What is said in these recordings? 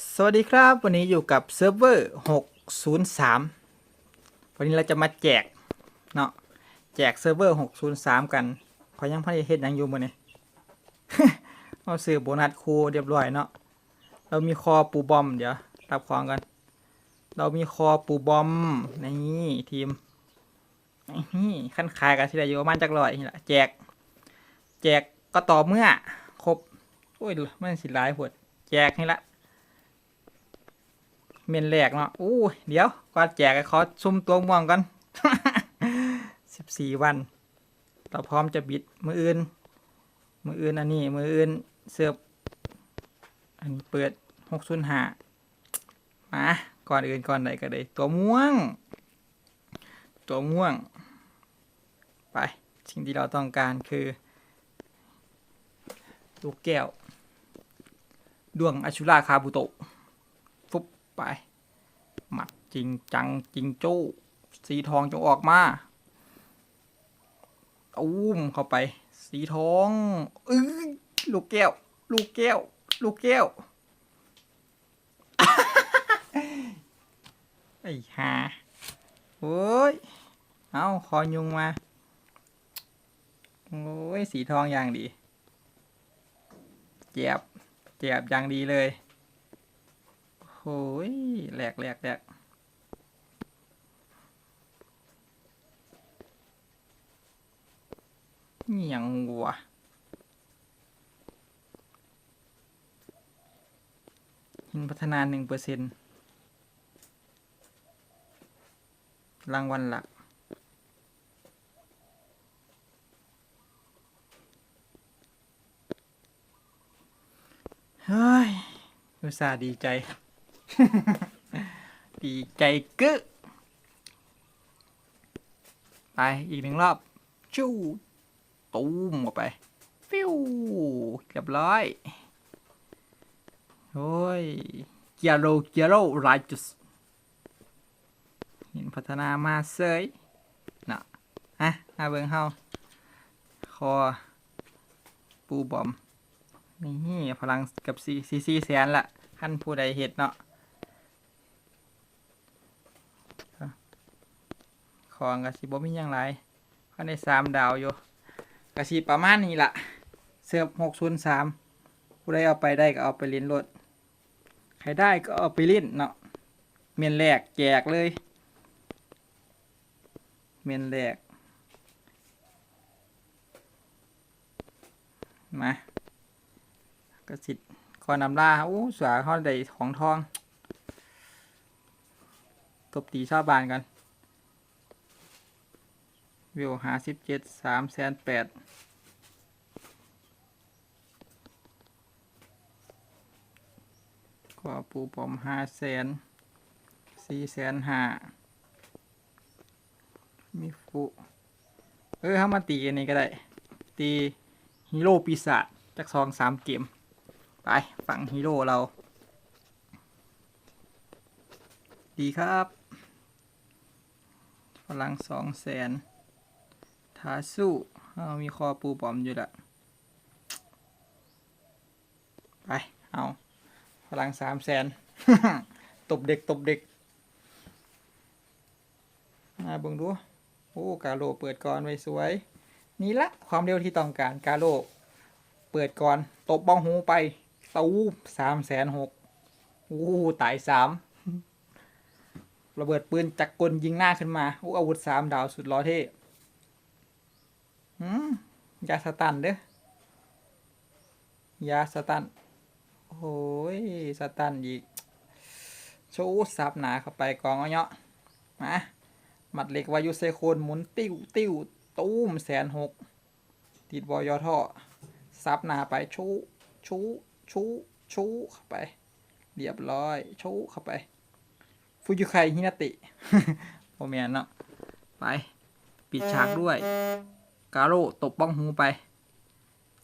สวัสดีครับ วันนี้อยู่กับเซิร์ฟเวอร์603 วันนี้เราจะมาแจกเนาะแจกเซิร์ฟเวอร์603 กันขอยังพันเฮ็ดยังอยู่มื้อนี้เอาซื้อโบนัสครูเรียบร้อยเนาะเรามีคอปูบอมเดี๋ยวรับของกัน เรามีคอปูบอมนี่ทีมนี่ขั้นขายกันที่ไหนอยู่ประมาณจักร้อยนี่แหละแจก แจกก็ต่อเมื่อครบโอ้ยมันสิหลายหวดแจกนี่ละ เมนแรกเนาะอู้เดี๋ยวก่อนแจกก็ขอซุ่มตัวม่วงก่อนสิบสี่วัน เราพร้อมจะบิดมืออื่น มืออื่นอันนี้มืออื่นเสือบอันนี้เปิดหกศูนย์ห้ามาก่อนอื่นก่อนใดก็ได้ตัวม่วง ตัวม่วง ไปสิ่งที่เราต้องการคือลูกแก้วดวงอชุราคาบุโตะ ไป หมัดจริงจังจริงโจ้สีทองจงออกมาอุ้มเข้าไป สีทองอื้อลูกแก้ว ลูกแก้ว ลูกแก้วไอ้ห่าโอ้ย เอาคอยุงมา โอ้ย สีทองอย่างดี เจ็บ เจ็บอย่างดีเลย โอ้ยแหลกแหลกแหลกนี่ยังวะหินพัฒนาหนึ่งเปอร์เซ็นต์รางวัลหลัก เฮ้ย อุตส่าห์ดีใจ ดีใจกึไป อีกหนึ่งรอบ ชู้ตูมออกไป ฟิวเรียบร้อยโอ้ยเกียโรเกียโรไรจุสเห็นพัฒนามาเซยเนาะฮะอาเบิงเฮาคอ ปูบอม นี่ พลังกับซีซีซีแสนละขั้นผู้ใดเห็ดเนาะ ของกะสิบ่มีอย่างไรข้าในสามดาวอยู่กะสิประมาณนี้ละเสือบหกศูนย์สามผู้ใดเอาไปได้ก็เอาไปเล่นรถใครได้ก็เอาไปเล่นเนาะเมียนแรกแจกเลยเมียนแรกมากระสิทธิ์คอนำล่าโอ้สวยเขาได้ของทอง ตบตีชาวบ้านกัน วิวหาสิบเจ็ดสามแสนแปดกว่าปูปอมห้าแสนสี่แสนห้ามีฟุเออเขามาตีอันนี้ก็ได้ ตีฮีโร่ปีศาจจากสองสามเกม ไปฝั่งฮีโร่เรา ดีครับพลังสองแสน ทาสู้เอามีคอปูปอมอยู่ละไป เอาพลังสามแสนตบเด็กตบเด็กมาเบิ่งดู โอ้ กาโลเปิดก่อนไว้สวย นี่ละ ความเร็วที่ต้องการ กาโล เปิดก่อน ตบบ้องหูไปตูสามแสนหกโอ้ตายสามระเบิดปืนจักกลยิงหน้าขึ้นมาอู้อาวุธสามดาวสุดล้อเท่ ยาสตันเด้อยาสตันโอ้ยสตันอีกชว์ซับหนาเข้าไปกองเอาเนาะมาหมัดเหล็กวายุเซโคนหมุนติ้วติ้วตู้มแสนหกติดบอยอท่อซับหนาไปชูชูชูชูเข้าไป เรียบร้อยชูเข้าไป ฟูยุไคฮินาติโอเมียนเนาะไป ปิดฉากด้วย กาโร่ตบบ้องหูไป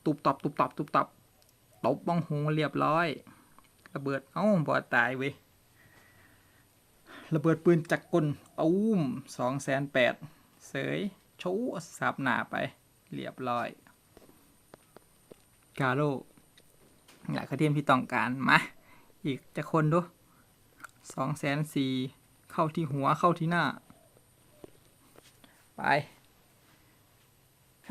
ตุบตับตุบตับตุบตับตบบ้องหูเรียบร้อย ระเบิดเอ้าบอดตายเว้ยระเบิดปืนจักกลตูมสองแสนแปดเสยชูสับหนาไป เรียบร้อย กาโร่หลายกระเทียมที่ต้องการ มา อีกจะคนดูสองแสนสี่เข้าที่หัวเข้าที่หน้า ไป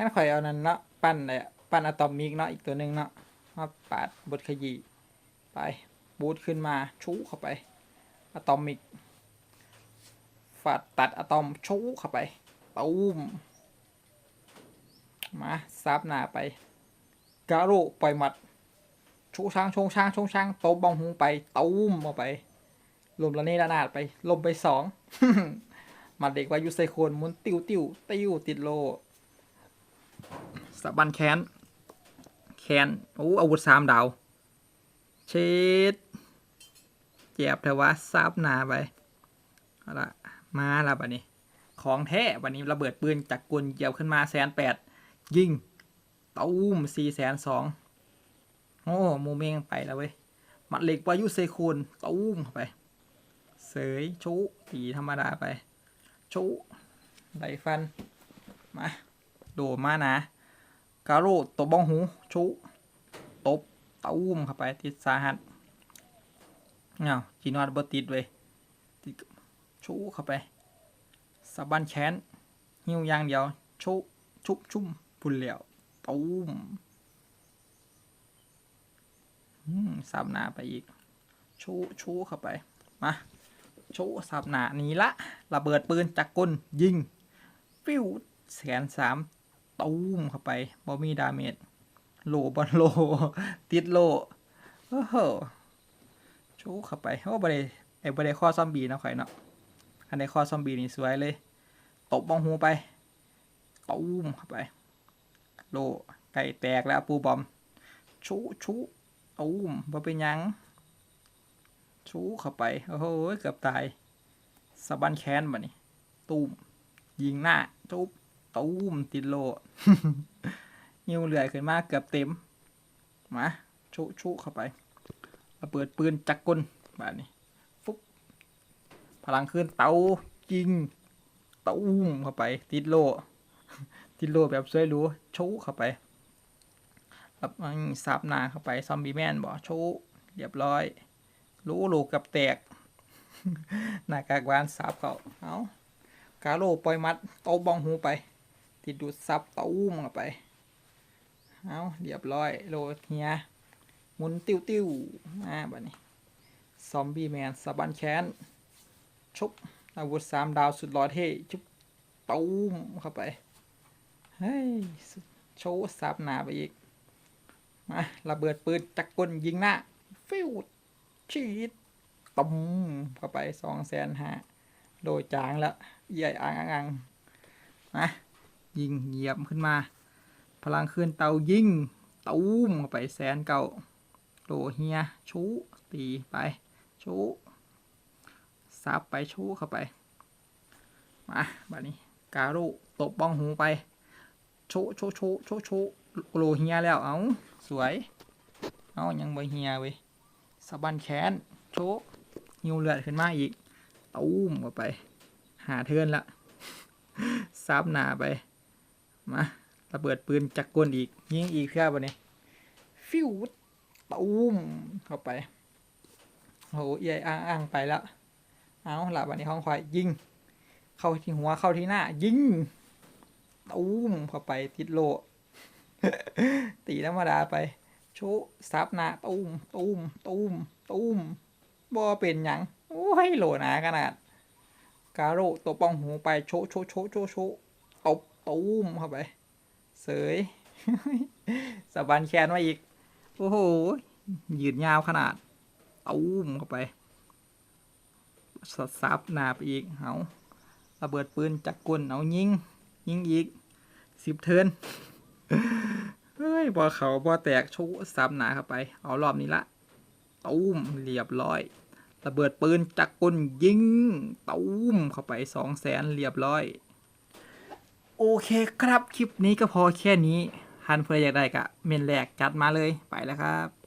ขั้นข่อยเอานั้นเนาะปั้นเลยปั้นอะตอมิกเนาะอีกตัวหนึ่งเนาะมาปาดบทขยี้ไปบูทขึ้นมาชูเข้าไปอะตอมิกฟาดตัดอะตอมชูเข้าไปตูมมาซับหน้าไปกาโร่ปล่อยหมัดชูช้างชงช้างชงช้างโตบบองหูไปตูมออกไปลมละเนระนาดไปลมไปสองมัดเด็กวายุไซโคนหมุนติวติวติวติดโล สบันแขนแขนโอ้อาวุธสามดาว เช็ดเจ็บแต่ว่าซาบนาไปเอาละมาละบัดนี้ ของแท้บัดนี้ระเบิดปืนจากกุลเหยียบขึ้นมาแสนแปดยิงตูมสี่แสนสองโอ้โมเมงไปแล้วเว้ยมัดเหล็กวายุไซโคนตูมเข้าไป เสยชุตีธรรมดาไป ชุไดฟัน มา โดดมานะ กาโร่ตบบ้องหูชุตบตุ้มเข้าไปติดสาหัสเงาจีนอดบติดเว้ยติดชุเข้าไปสะบันแขนหิ้วยางเดียวชุชุบชุ่มพุ่นเหลียวตุ้มอืมสับหนาไปอีก ชูชูเข้าไป มาชว์สับหนานี้ละ ระเบิดปืนจากกลยิง ฟิวแสนสาม ตูมเข้าไปบอมีดาเมจโลบอลโล ติดโลโอ้โหชว์เข้าไปโอ้บริไอ้บริข้อซอมบี้นะข่อยเนาะอันในข้อซอมบี้นี่สวยเลย ตบบ้องหูไปตูมเข้าไป โลไก่แตกแล้วปูบอม ชูชูตูมบ่เป็นยัง ชูเข้าไปโอ้โหเกือบตายสะบันแค้นบ่นี่ตูมยิงหน้าจุ๊บ ตูมติดโลยิวเหลือยขึ้นมาเกือบเต็ม มา ชุชุเข้าไประเบิดปืนจักรกลแบบนี้ ฟุบพลังขึ้นเตายิงตูมเข้าไป ติดโลติดโลแบบสวยหรูชุเข้าไปแล้วมันสับหนาเข้าไป ซอมบี้แมนบ่ชุเรียบร้อย รู้ลูกกับแตกหน้ากากหวานสับเขาเอากาโลปล่อยมัดโตบองหูไปิดดูดซับตู้มเข้าไป เอาเรียบร้อยโลเฮียหมุนติ้วติ้วมาบัดนี้ ซอมบี้แมนสะบันแขนชุบอาวุธสามดาวสุดหล่อเท่ชุบตู้มเข้าไป เฮ้ย โชว์สับหนาไปอีก มาระเบิดปืนจักรกลยิงหน้า ฟิวชีดตุ้มเข้าไปสองแสนห้าโดยจางแล้วใหญ่อังอังอังนะ ยิงเหยียบขึ้นมา พลังขึ้นเตายิงตูมเข้าไปแสนเก่าโดเฮียชูตีไปชูซับไปชูเข้าไป มาบัดนี้การุตบบ้องหูไปโชโชโชโชโชโลเฮียแล้วเอาสวยเอายังบ่เฮียเว้ยสะบันแขนโชหิวเลือดขึ้นมาอีกตูมเข้าไป หาเทิร์นละซับหนาไป มาระเบิดปืนจักรกลอีก ยิงอีกเพื่อบ่เนี่ยฟิวตูมเข้าไปโหใหญ่อ้างอ้างไปแล้วเอาหละวันนี้ห้องควายยิง เข้าที่หัวเข้าที่หน้า ยิงตูมเข้าไปติดโล ตีธรรมดาไปโชว์ซับหนาตูมตูมตูมตูมบ่เป็นหยังโอ้ยโหลหนาขนาด กาโร่ตัวป้องหูไปโชว์โชว์โชว์โชว์โชตบ ตูมเข้าไป เสยสะบันแขนมาอีก โอ้โห ยืดยาวขนาดตูมเข้าไปสัดซับหนาไปอีก เอาระเบิดปืนจักรกลเอายิง ยิงอีกสิบเทินเฮ้ยบอเขาบอแตกชูซับหนาเข้าไป เอารอบนี้ละตูมเรียบร้อยระเบิดปืนจักรกลยิงตูมเข้าไปสองแสนเรียบร้อย โอเคครับ คลิปนี้ก็พอแค่นี้ทันเพื่ออยากได้กะเมนแรกจัดมาเลยไปแล้วครับ